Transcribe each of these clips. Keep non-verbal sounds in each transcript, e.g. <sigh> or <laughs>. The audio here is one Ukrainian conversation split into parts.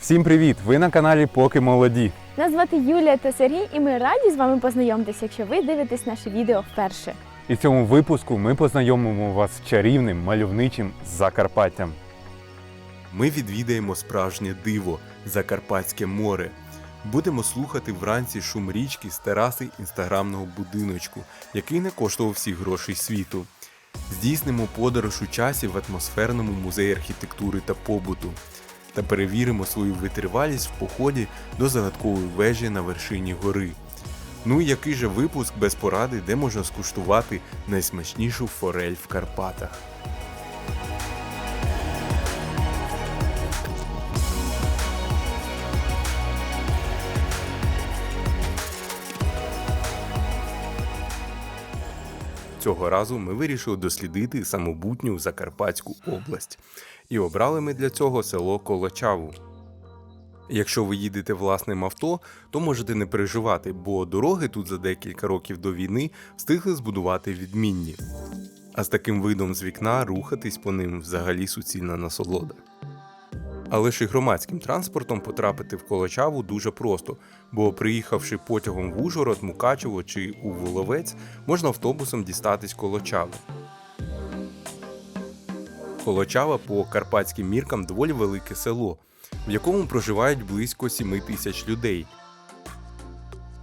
Всім привіт! Ви на каналі Поки молоді. Нас звати Юлія та Сергій, і ми раді з вами познайомитися, якщо ви дивитесь наше відео вперше. І в цьому випуску ми познайомимо вас з чарівним мальовничим Закарпаттям. Ми відвідаємо справжнє диво Закарпатське море. Будемо слухати вранці шум річки з тераси інстаграмного будиночку, який не коштував всіх грошей світу. Здійснимо подорож у часі в атмосферному музеї архітектури та побуту та перевіримо свою витривалість в поході до загадкової вежі на вершині гори. Ну і який же випуск без поради, де можна скуштувати найсмачнішу форель в Карпатах. Цього разу ми вирішили дослідити самобутню Закарпатську область і обрали ми для цього село Колочаву. Якщо ви їдете власним авто, то можете не переживати, бо дороги тут за декілька років до війни встигли збудувати відмінні. А з таким видом з вікна рухатись по ним взагалі суцільна насолода. Але ж і громадським транспортом потрапити в Колочаву дуже просто, бо приїхавши потягом в Ужгород, Мукачево чи у Воловець, можна автобусом дістатись Колочави. Колочава по карпатським міркам доволі велике село, в якому проживають близько 7 тисяч людей.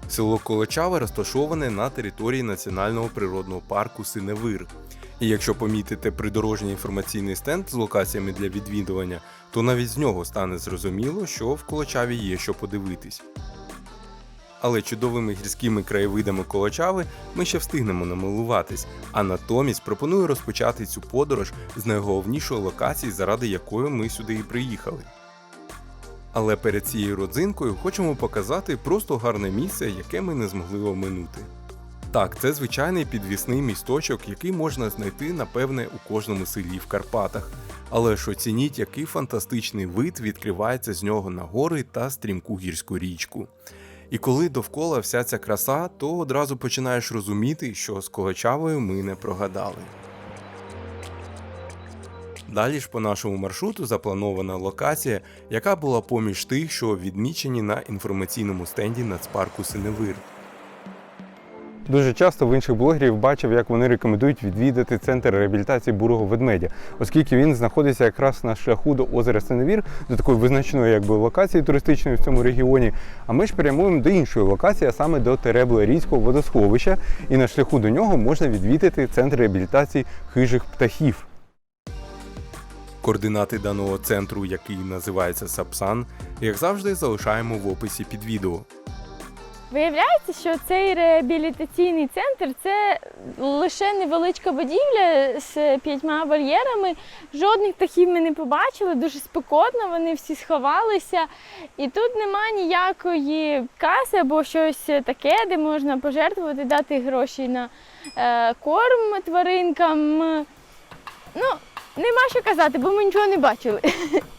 Село Колочава розташоване на території Національного природного парку Синевир. І якщо помітите придорожній інформаційний стенд з локаціями для відвідування, то навіть з нього стане зрозуміло, що в Колочаві є що подивитись. Але чудовими гірськими краєвидами Колочави ми ще встигнемо намилуватись, а натомість пропоную розпочати цю подорож з найголовнішої локації, заради якої ми сюди і приїхали. Але перед цією родзинкою хочемо показати просто гарне місце, яке ми не змогли оминути. Так, це звичайний підвісний місточок, який можна знайти, напевне, у кожному селі в Карпатах. Але ж оцініть, який фантастичний вид відкривається з нього на гори та стрімку гірську річку. І коли довкола вся ця краса, то одразу починаєш розуміти, що з когачавою ми не прогадали. Далі ж по нашому маршруту запланована локація, яка була поміж тих, що відмічені на інформаційному стенді нацпарку Синевир. Дуже часто в інших блогерів бачив, як вони рекомендують відвідати центр реабілітації бурого ведмедя, оскільки він знаходиться якраз на шляху до озера Синевір, до такої визначної якби локації туристичної в цьому регіоні. А ми ж прямуємо до іншої локації, а саме до Теребле-Рійського водосховища, і на шляху до нього можна відвідати центр реабілітації хижих птахів. Координати даного центру, який називається Сапсан, як завжди, залишаємо в описі під відео. Виявляється, що цей реабілітаційний центр це лише невеличка будівля з п'ятьма вольєрами. Жодних птахів ми не побачили, дуже спекотно, вони всі сховалися. І тут нема ніякої каси або щось таке, де можна пожертвувати, дати гроші на е, корм тваринкам. Ну, нема що казати, бо ми нічого не бачили. <laughs>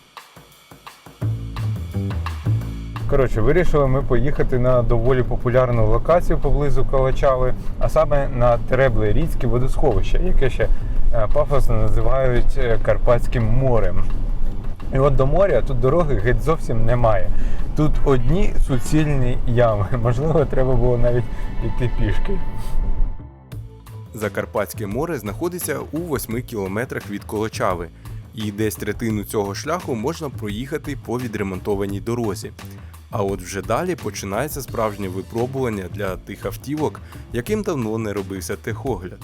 Коротше, вирішили ми поїхати на доволі популярну локацію поблизу Калачави, а саме на Теребле Ріцьке водосховище, яке ще е, пафосно називають е, Карпатським морем. І от до моря тут дороги геть зовсім немає. Тут одні суцільні ями. <laughs> Можливо, треба було навіть йти пішки. Закарпатське море знаходиться у 8 кілометрах від Колочави, і десь третину цього шляху можна проїхати по відремонтованій дорозі. А от вже далі починається справжнє випробування для тих автівок, яким давно не робився техогляд.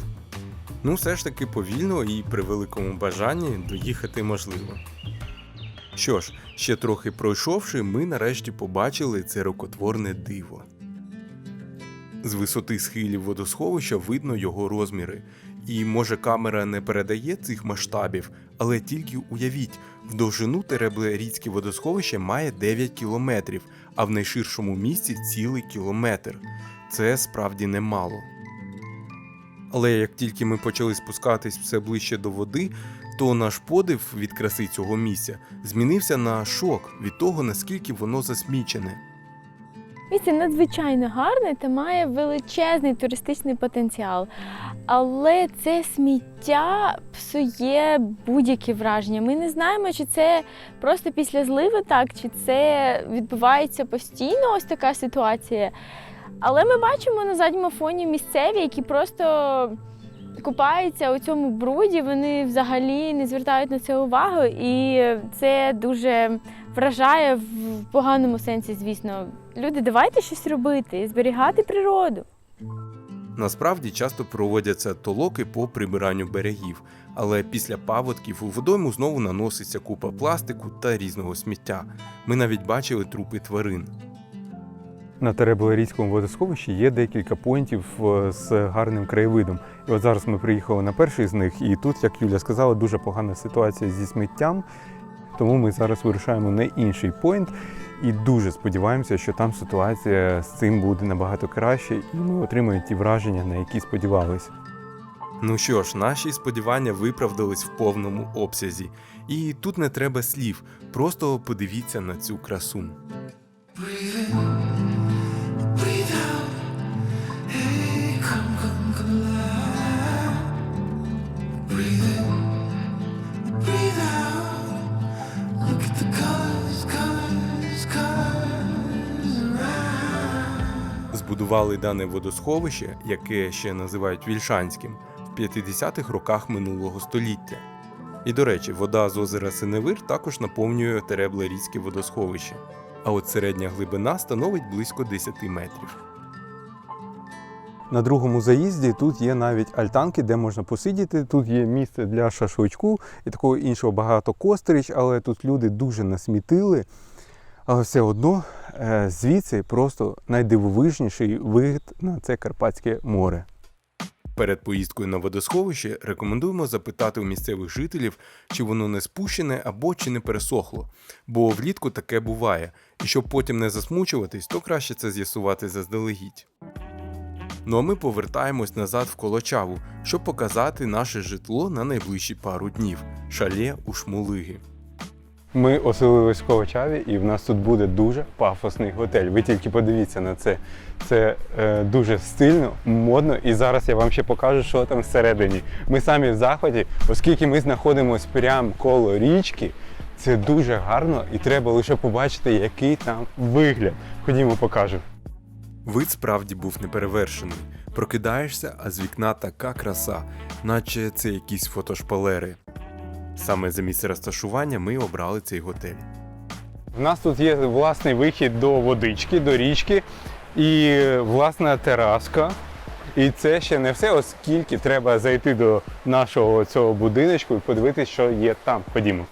Ну, все ж таки повільно і при великому бажанні доїхати можливо. Що ж, ще трохи пройшовши, ми нарешті побачили це рукотворне диво. З висоти схилів водосховища видно його розміри. І може камера не передає цих масштабів, але тільки уявіть, в довжину Теребле-Ріцьке водосховище має 9 кілометрів, а в найширшому місці цілий кілометр. Це справді немало. Але як тільки ми почали спускатись все ближче до води, то наш подив від краси цього місця змінився на шок від того, наскільки воно засмічене. Місце надзвичайно гарне та має величезний туристичний потенціал. Але це сміття псує будь-які враження. Ми не знаємо, чи це просто після зливи так, чи це відбувається постійно ось така ситуація. Але ми бачимо на задньому фоні місцеві, які просто купаються у цьому бруді, вони взагалі не звертають на це увагу, і це дуже вражає в поганому сенсі, звісно. Люди, давайте щось робити, зберігати природу. Насправді часто проводяться толоки по прибиранню берегів, але після паводків у водойму знову наноситься купа пластику та різного сміття. Ми навіть бачили трупи тварин. На Тереболерійському водосховищі є декілька поінтів е, з гарним краєвидом. І от зараз ми приїхали на перший з них, і тут, як Юля сказала, дуже погана ситуація зі сміттям. Тому ми зараз вирушаємо на інший поінт і дуже сподіваємося, що там ситуація з цим буде набагато краще, і ми отримаємо ті враження, на які сподівалися. Ну що ж, наші сподівання виправдались в повному обсязі. І тут не треба слів, просто подивіться на цю красу. Збудували дане водосховище, яке ще називають Вільшанським, в 50-х роках минулого століття. І до речі, вода з озера Синевир також наповнює Тереблерійське водосховище, а от середня глибина становить близько 10 метрів. На другому заїзді тут є навіть альтанки, де можна посидіти. Тут є місце для шашличку і такого іншого багато кострич, але тут люди дуже насмітили. Але все одно е, звідси просто найдивовижніший вигляд на це Карпатське море. Перед поїздкою на водосховище рекомендуємо запитати у місцевих жителів, чи воно не спущене або чи не пересохло, бо влітку таке буває, і щоб потім не засмучуватись, то краще це з'ясувати заздалегідь. Ну а ми повертаємось назад в Колочаву, щоб показати наше житло на найближчі пару днів шале у Шмулиги. Ми оселились в Ковачаві, і в нас тут буде дуже пафосний готель. Ви тільки подивіться на це. Це е, дуже стильно, модно, і зараз я вам ще покажу, що там всередині. Ми самі в захваті, оскільки ми знаходимося прямо коло річки. Це дуже гарно, і треба лише побачити, який там вигляд. Ходімо, покажу. Вид справді був неперевершений. Прокидаєшся, а з вікна така краса, наче це якісь фотошпалери. Саме за місце розташування ми обрали цей готель. У нас тут є власний вихід до водички, до річки і власна тераска. І це ще не все, оскільки треба зайти до нашого цього будиночку і подивитися, що є там. Ходімо.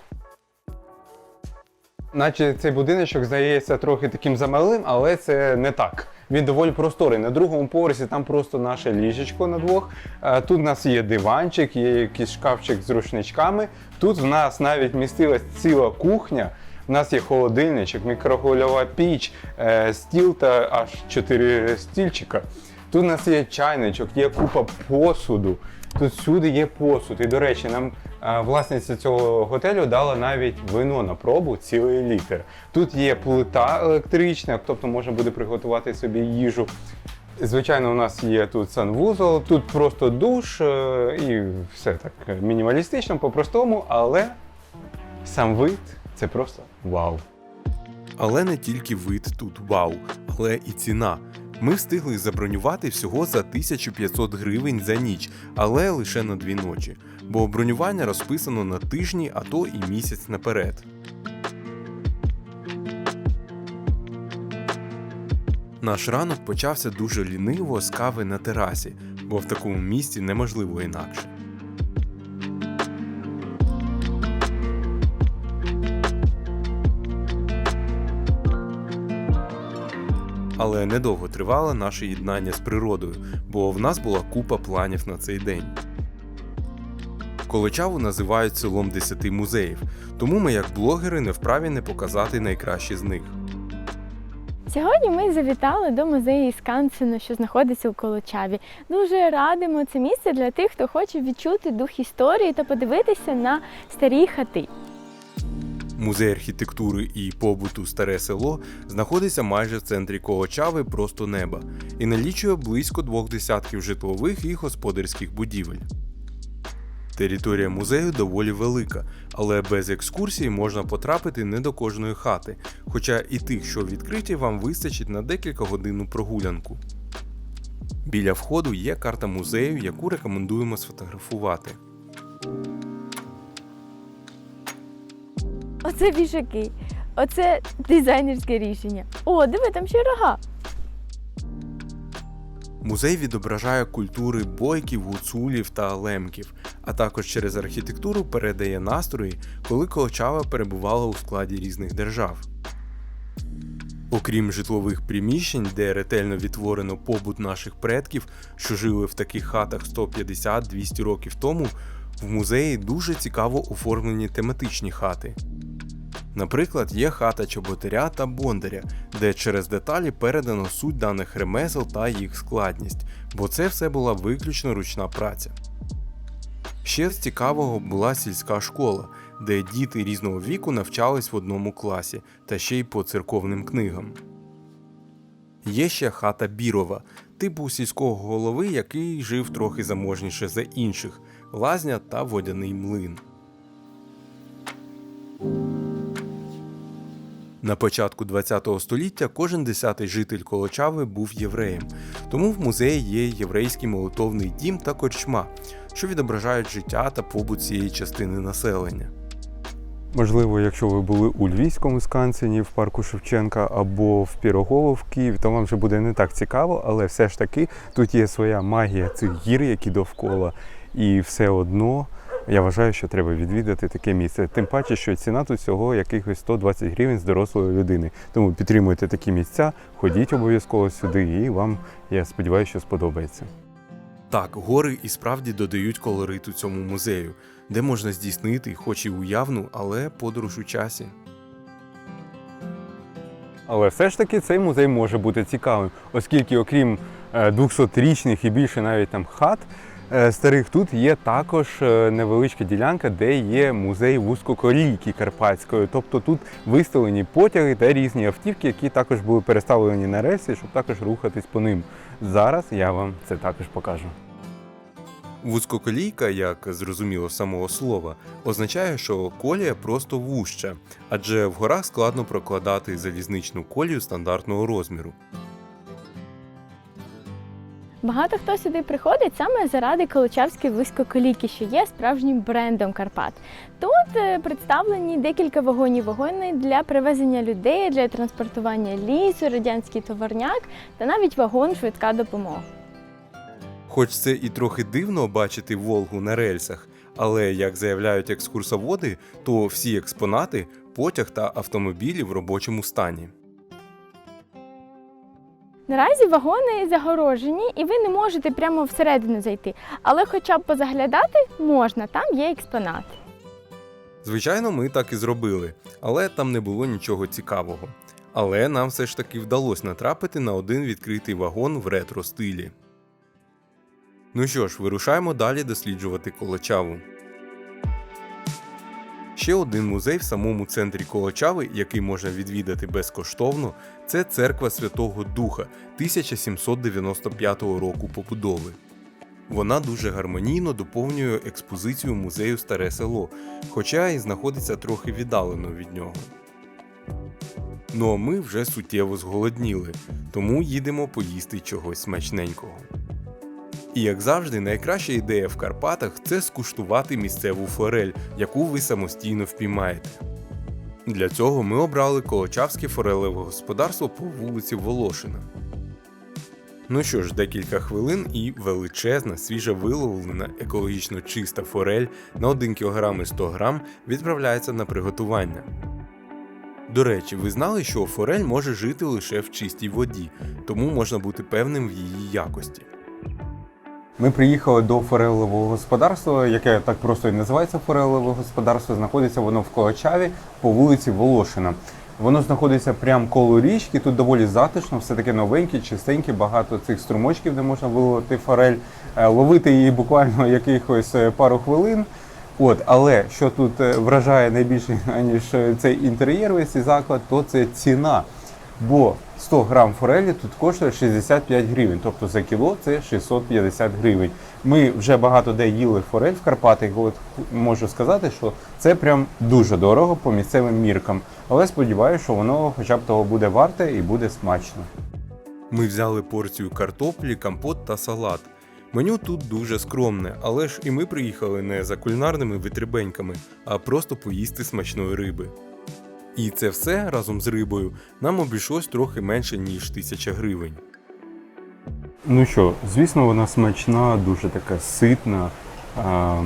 Наче цей будиночок здається трохи таким замалим, але це не так. Він доволі просторий. На другому поверсі там просто наше ліжечко на двох. Е, Тут у нас є диванчик, є якийсь шкафчик з рушничками. Тут в нас навіть містилась ціла кухня. У нас є холодильничок, мікрохвильова піч, е, стіл та аж чотири стільчика. Тут у нас є чайничок, є купа посуду. Тут всюди є посуд. І, до речі, нам власниця цього готелю дала навіть вино на пробу цілий літр. Тут є плита електрична, тобто можна буде приготувати собі їжу. Звичайно, у нас є тут санвузол, тут просто душ е, і все так мінімалістично, по-простому, але сам вид це просто вау. Але не тільки вид тут вау, але і ціна. Ми встигли забронювати всього за 1500 гривень за ніч, але лише на дві ночі, бо бронювання розписано на тижні, а то і місяць наперед. Наш ранок почався дуже ліниво з кави на терасі, бо в такому місці неможливо інакше. Але недовго тривало наше єднання з природою, бо в нас була купа планів на цей день. Колочаву називають селом 10 музеїв, тому ми, як блогери, не вправі не показати найкращі з них. Сьогодні ми завітали до музею Іскансену, що знаходиться у Колочаві. Дуже радимо це місце для тих, хто хоче відчути дух історії та подивитися на старі хати. Музей архітектури і побуту Старе село знаходиться майже в центрі Колочави просто неба і налічує близько двох десятків житлових і господарських будівель. Територія музею доволі велика, але без екскурсії можна потрапити не до кожної хати, хоча і тих, що відкриті, вам вистачить на декілька годинну прогулянку. Біля входу є карта музею, яку рекомендуємо сфотографувати. Оце вішаки. Оце дизайнерське рішення. О, диви, там ще рога. Музей відображає культури бойків, гуцулів та лемків, а також через архітектуру передає настрої, коли Колочава перебувала у складі різних держав. Окрім житлових приміщень, де ретельно відтворено побут наших предків, що жили в таких хатах 150-200 років тому, в музеї дуже цікаво оформлені тематичні хати. Наприклад, є хата чоботаря та бондаря, де через деталі передано суть даних ремесел та їх складність, бо це все була виключно ручна праця. Ще з цікавого була сільська школа, де діти різного віку навчались в одному класі та ще й по церковним книгам. Є ще хата Бірова, типу сільського голови, який жив трохи заможніше за інших, лазня та водяний млин. На початку ХХ століття кожен десятий житель Колочави був євреєм, тому в музеї є єврейський молитовний дім та корчма, що відображають життя та побут цієї частини населення. Можливо, якщо ви були у Львівському скансені в парку Шевченка або в Пірогово в Києві, то вам вже буде не так цікаво, але все ж таки тут є своя магія цих гір, які довкола, і все одно. Я вважаю, що треба відвідати таке місце. Тим паче, що ціна тут всього якихось 120 гривень з дорослої людини. Тому підтримуйте такі місця, ходіть обов'язково сюди, і вам, я сподіваюся, що сподобається. Так, гори і справді додають колориту цьому музею, де можна здійснити, хоч і уявну, але подорож у часі. Але все ж таки цей музей може бути цікавим, оскільки, окрім е, 200-річних і більше навіть там хат е, старих, тут є також е, невеличка ділянка, де є музей вузькоколійки Карпатської. Тобто тут виставлені потяги та різні автівки, які також були переставлені на рельси, щоб також рухатись по ним. Зараз я вам це також покажу. Вузькоколійка, як зрозуміло самого слова, означає, що колія просто вужча, адже в горах складно прокладати залізничну колію стандартного розміру. Багато хто сюди приходить саме заради Колочавської вузькоколійки, що є справжнім брендом Карпат. Тут е, представлені декілька вагонів вагони для перевезення людей, для транспортування лісу, радянський товарняк та навіть вагон швидка допомога. Хоч це і трохи дивно бачити Волгу на рельсах, але як заявляють екскурсоводи, то всі експонати потяг та автомобілі в робочому стані. Наразі вагони загорожені, і ви не можете прямо всередину зайти, але хоча б позаглядати можна, там є експонати. Звичайно, ми так і зробили, але там не було нічого цікавого. Але нам все ж таки вдалося натрапити на один відкритий вагон в ретро стилі. Ну що ж, вирушаємо далі досліджувати Колочаву. Ще один музей в самому центрі Колочави, який можна відвідати безкоштовно, це церква Святого Духа 1795 року побудови. Вона дуже гармонійно доповнює експозицію музею Старе село, хоча і знаходиться трохи віддалено від нього. Ну а ми вже суттєво зголодніли, тому їдемо поїсти чогось смачненького. І як завжди, найкраща ідея в Карпатах це скуштувати місцеву форель, яку ви самостійно впіймаєте. Для цього ми обрали Колочавське форелеве господарство по вулиці Волошина. Ну що ж, декілька хвилин і величезна, свіжа виловлена, екологічно чиста форель на 1 кг і 100 г відправляється на приготування. До речі, ви знали, що форель може жити лише в чистій воді, тому можна бути певним в її якості. Ми приїхали до форелевого господарства, яке так просто і називається форелеве господарство. Знаходиться воно в Колочаві по вулиці Волошина. Воно знаходиться прямо коло річки. Тут доволі затишно, все таке новеньке, чистеньке, багато цих струмочків, де можна виловити форель, Е, ловити її буквально <laughs> якихось е, пару хвилин. От, але що тут е, вражає найбільше, <laughs> аніж цей інтер'єр, весь цей заклад, то це ціна. Бо 100 грам форелі тут коштує 65 гривень, тобто за кіло це 650 гривень. Ми вже багато де їли форель в Карпатах, от можу сказати, що це прям дуже дорого по місцевим міркам. Але сподіваюся, що воно хоча б того буде варте і буде смачно. Ми взяли порцію картоплі, компот та салат. Меню тут дуже скромне, але ж і ми приїхали не за кулінарними витребеньками, а просто поїсти смачної риби. І це все разом з рибою нам обійшлось трохи менше ніж 1000 гривень. Ну що, звісно, вона смачна, дуже така ситна. А,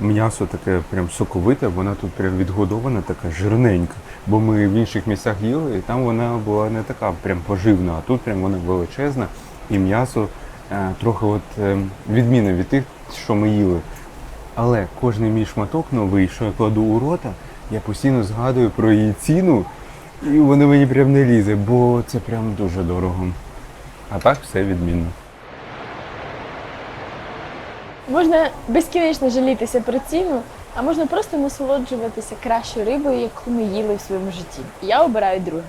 м'ясо таке прям соковите, вона тут прям відгодована, така жирненька. Бо ми в інших місцях їли, і там вона була не така прям поживна, а тут прям вона величезна, і м'ясо е, трохи от, е, відмінне від тих, що ми їли. Але кожний мій шматок новий, що я кладу у рота, я постійно згадую про її ціну, і воно мені прям не лізе, бо це прям дуже дорого. А так все відмінно. Можна безкінечно жалітися про ціну, а можна просто насолоджуватися кращою рибою, яку ми їли в своєму житті. Я обираю друге.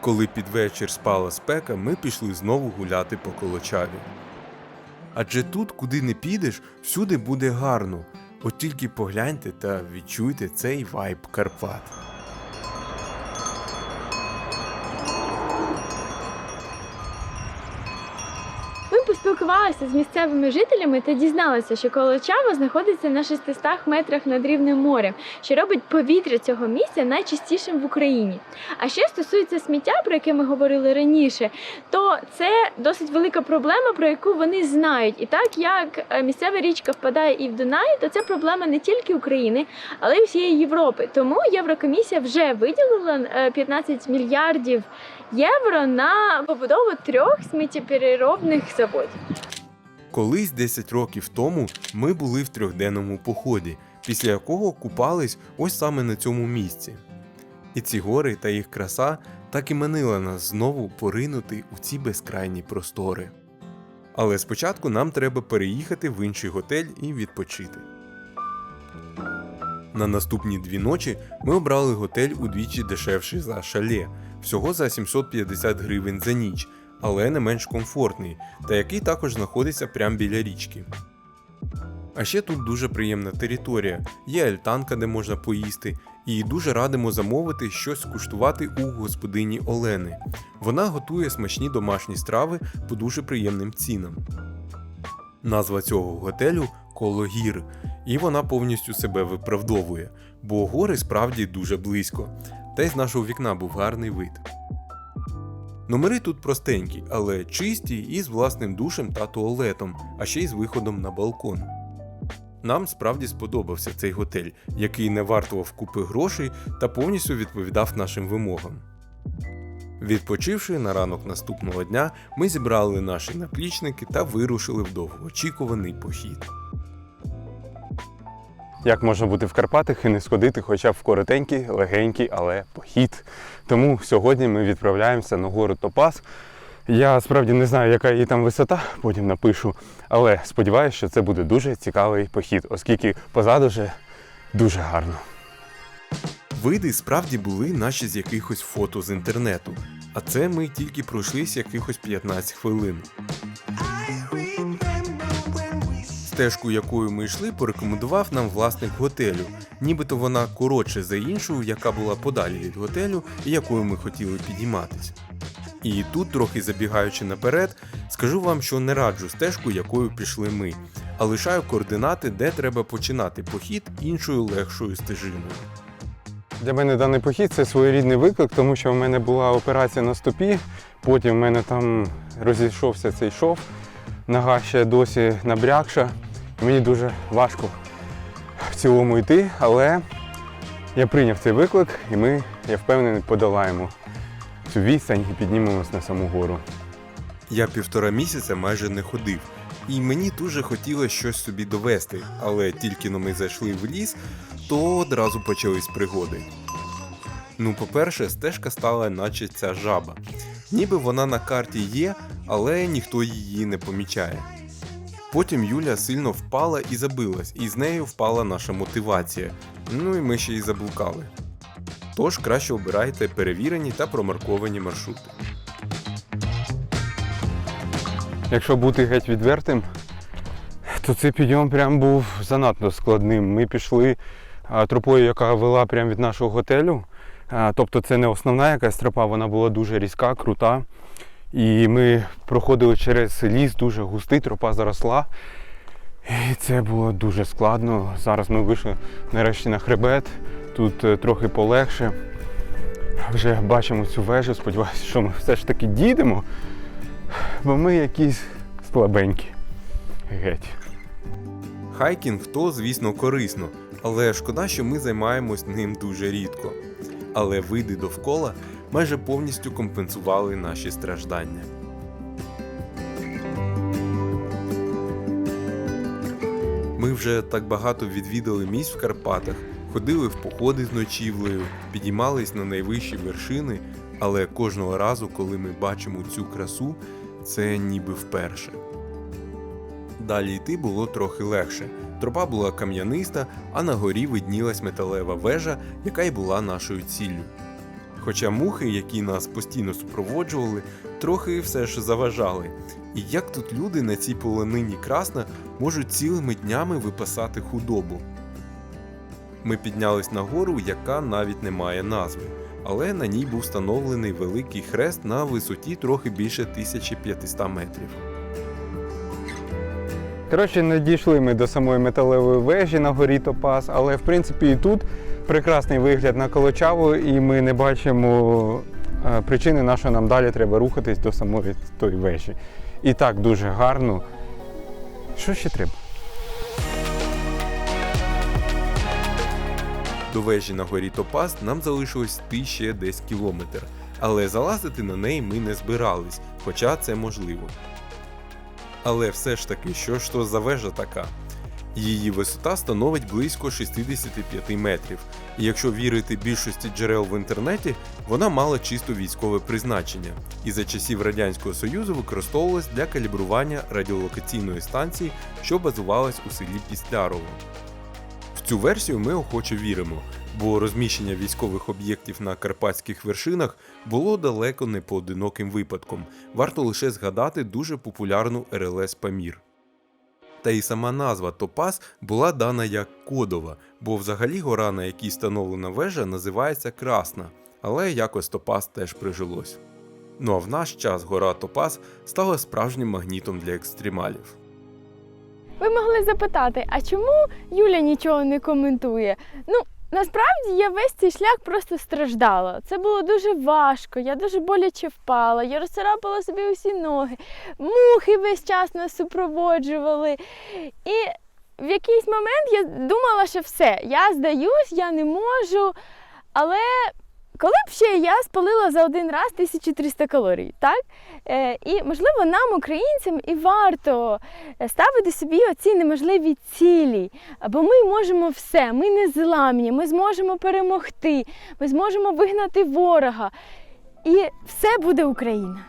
Коли під вечір спала спека, ми пішли знову гуляти по Колочаві. Адже тут, куди не підеш, всюди буде гарно. От тільки погляньте та відчуйте цей вайб Карпат. Ми поспілкувалися з місцевими жителями та дізналися, що Колочава знаходиться на 600 метрах над рівнем моря, що робить повітря цього місця найчистішим в Україні. А що стосується сміття, про яке ми говорили раніше, то це досить велика проблема, про яку вони знають. І так як е, місцева річка впадає і в Дунай, то це проблема не тільки України, але й всієї Європи. Тому Єврокомісія вже виділила е, 15 мільярдів євро на побудову трьох сміттєпереробних заводів. Колись 10 років тому ми були в трьохденному поході, після якого купались ось саме на цьому місці. І ці гори та їх краса так і манила нас знову поринути у ці безкрайні простори. Але спочатку нам треба переїхати в інший готель і відпочити. На наступні дві ночі ми обрали готель удвічі дешевший за шале, всього за 750 гривень за ніч, але не менш комфортний, та який також знаходиться прямо біля річки. А ще тут дуже приємна територія, є альтанка, де можна поїсти, і дуже радимо замовити щось скуштувати у господині Олени. Вона готує смачні домашні страви по дуже приємним цінам. Назва цього готелю Коло гір, і вона повністю себе виправдовує, бо гори справді дуже близько, та й з нашого вікна був гарний вид. Номери тут простенькі, але чисті і з власним душем та туалетом, а ще й з виходом на балкон. Нам справді сподобався цей готель, який не вартував купи грошей та повністю відповідав нашим вимогам. Відпочивши на ранок наступного дня, ми зібрали наші наплічники та вирушили в довгоочікуваний похід. Як можна бути в Карпатах і не сходити хоча б в коротенький, легенький, але похід. Тому сьогодні ми відправляємося на гору Топас. Я справді не знаю, яка її там висота, потім напишу. Але сподіваюся, що це буде дуже цікавий похід, оскільки позаду вже дуже гарно. Види справді були наші з якихось фото з інтернету, а це ми тільки пройшлись якихось 15 хвилин. Стежку, якою ми йшли, порекомендував нам власник готелю, нібито вона коротше за іншу, яка була подалі від готелю і якою ми хотіли підійматися. І тут, трохи забігаючи наперед, скажу вам, що не раджу стежку, якою пішли ми, а лишаю координати, де треба починати похід іншою легшою стежиною. Для мене даний похід це своєрідний виклик, тому що в мене була операція на стопі, потім в мене там розійшовся цей шов, нога ще досі набрякша. Мені дуже важко в цілому йти, але я прийняв цей виклик і ми, я впевнений, подолаємо цю відстань і піднімемось на саму гору. Я півтора місяця майже не ходив, і мені дуже хотілося щось собі довести, але тільки но ми зайшли в ліс, то одразу почались пригоди. Ну, по-перше, стежка стала наче ця жаба. Ніби вона на карті є, але ніхто її не помічає. Потім Юля сильно впала і забилась, і з нею впала наша мотивація. Ну і ми ще й заблукали. Тож краще обирайте перевірені та промарковані маршрути. Якщо бути геть відвертим, то цей підйом прям був занадто складним. Ми пішли тропою, яка вела прямо від нашого готелю. Тобто це не основна якась тропа, вона була дуже різка, крута. І ми проходили через ліс, дуже густий, тропа заросла. І це було дуже складно. Зараз ми вийшли нарешті на хребет. Тут е, трохи полегше. Вже бачимо цю вежу. Сподіваюся, що ми все ж таки дійдемо. Бо ми якісь слабенькі. Геть. Хайкінг то, звісно, корисно, але шкода, що ми займаємось ним дуже рідко. Але види довкола майже повністю компенсували наші страждання. Ми вже так багато відвідали місць в Карпатах, ходили в походи з ночівлею, підіймались на найвищі вершини, але кожного разу, коли ми бачимо цю красу, це ніби вперше. Далі йти було трохи легше. Тропа була кам'яниста, а на горі виднілась металева вежа, яка й була нашою ціллю. Хоча мухи, які нас постійно супроводжували, трохи все ж заважали. І як тут люди на цій полонині красна можуть цілими днями випасати худобу? Ми піднялись на гору, яка навіть не має назви, але на ній був встановлений великий хрест на висоті трохи більше 1500 метрів. Коротше, не дійшли ми до самої металевої вежі на горі Топас, але в принципі і тут прекрасний вигляд на Колочаву, і ми не бачимо е, причини, на що нам далі треба рухатись до самої тої вежі. І так дуже гарно. Що ще треба? До вежі на горі Топас нам залишилось йти ще десь кілометр, але залазити на неї ми не збирались, хоча це можливо. Але все ж таки, що ж то за вежа така? Її висота становить близько 65 метрів, і якщо вірити більшості джерел в інтернеті, вона мала чисто військове призначення і за часів Радянського Союзу використовувалась для калібрування радіолокаційної станції, що базувалась у селі Пістлярово. В цю версію ми охоче віримо, бо розміщення військових об'єктів на карпатських вершинах було далеко не поодиноким випадком. Варто лише згадати дуже популярну РЛС Памір. Та і сама назва Топас була дана як кодова, бо взагалі гора, на якій встановлена вежа, називається Красна, але якось Топас теж прижилось. Ну а в наш час гора Топас стала справжнім магнітом для екстремалів. Ви могли запитати, а чому Юля нічого не коментує? Ну, насправді я весь цей шлях просто страждала. Це було дуже важко, я дуже боляче впала, я розцарапала собі усі ноги, мухи весь час нас супроводжували. І в якийсь момент я думала, що все, я здаюсь, я не можу. Але коли б ще я спалила за один раз 1300 калорій, так? Е, і можливо нам, українцям, і варто е, ставити собі оці неможливі цілі. Бо ми можемо все, ми не зламні, ми зможемо перемогти, ми зможемо вигнати ворога. І все буде Україна.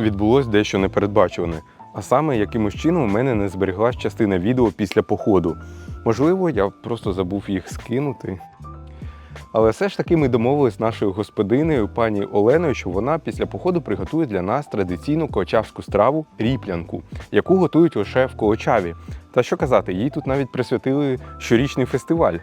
Відбулось дещо непередбачуване. А саме, якимось чином у мене не збереглась частина відео після походу. Можливо, я просто забув їх скинути. Але все ж таки ми домовились з нашою господинею, пані Оленою, що вона після походу приготує для нас традиційну колочавську страву ріплянку, яку готують лише в Колочаві. Та що казати, їй тут навіть присвятили щорічний фестиваль.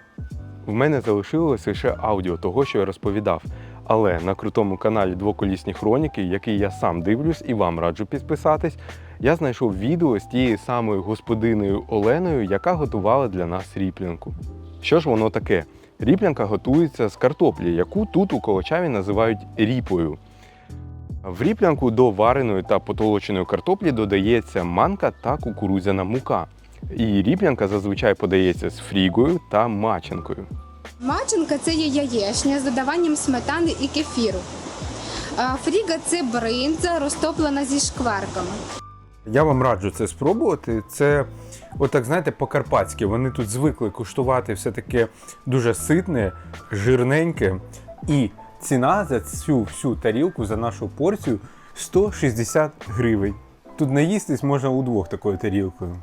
В мене залишилось лише аудіо того, що я розповідав. Але на крутому каналі Двоколісні хроніки, який я сам дивлюсь і вам раджу підписатись, я знайшов відео з тією самою господиною Оленою, яка готувала для нас ріплянку. Що ж воно таке? Ріплянка готується з картоплі, яку тут у Колочаві називають ріпою. В ріплянку до вареної та потолоченої картоплі додається манка та кукурудзяна мука. І ріплянка зазвичай подається з фрігою та маченкою. Маченка це є яєчня з додаванням сметани і кефіру. Фріга це бринза, розтоплена зі шкварками. Я вам раджу це спробувати. Це, отак, знаєте, по-карпатськи. Вони тут звикли куштувати все таке дуже ситне, жирненьке. І ціна за цю всю тарілку, за нашу порцію 160 гривень. Тут наїстись можна удвох такою тарілкою.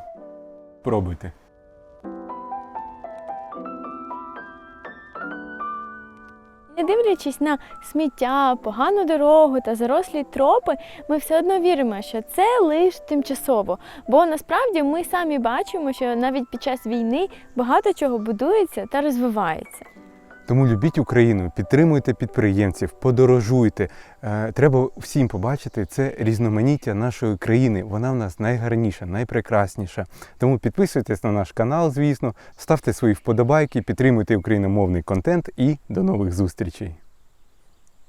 Пробуйте. Дивлячись на сміття, погану дорогу та зарослі тропи, ми все одно віримо, що це лише тимчасово. Бо насправді ми самі бачимо, що навіть під час війни багато чого будується та розвивається. Тому любіть Україну, підтримуйте підприємців, подорожуйте. Е, Треба всім побачити це різноманіття нашої країни. Вона в нас найгарніша, найпрекрасніша. Тому підписуйтесь на наш канал, звісно, ставте свої вподобайки, підтримуйте україномовний контент і до нових зустрічей.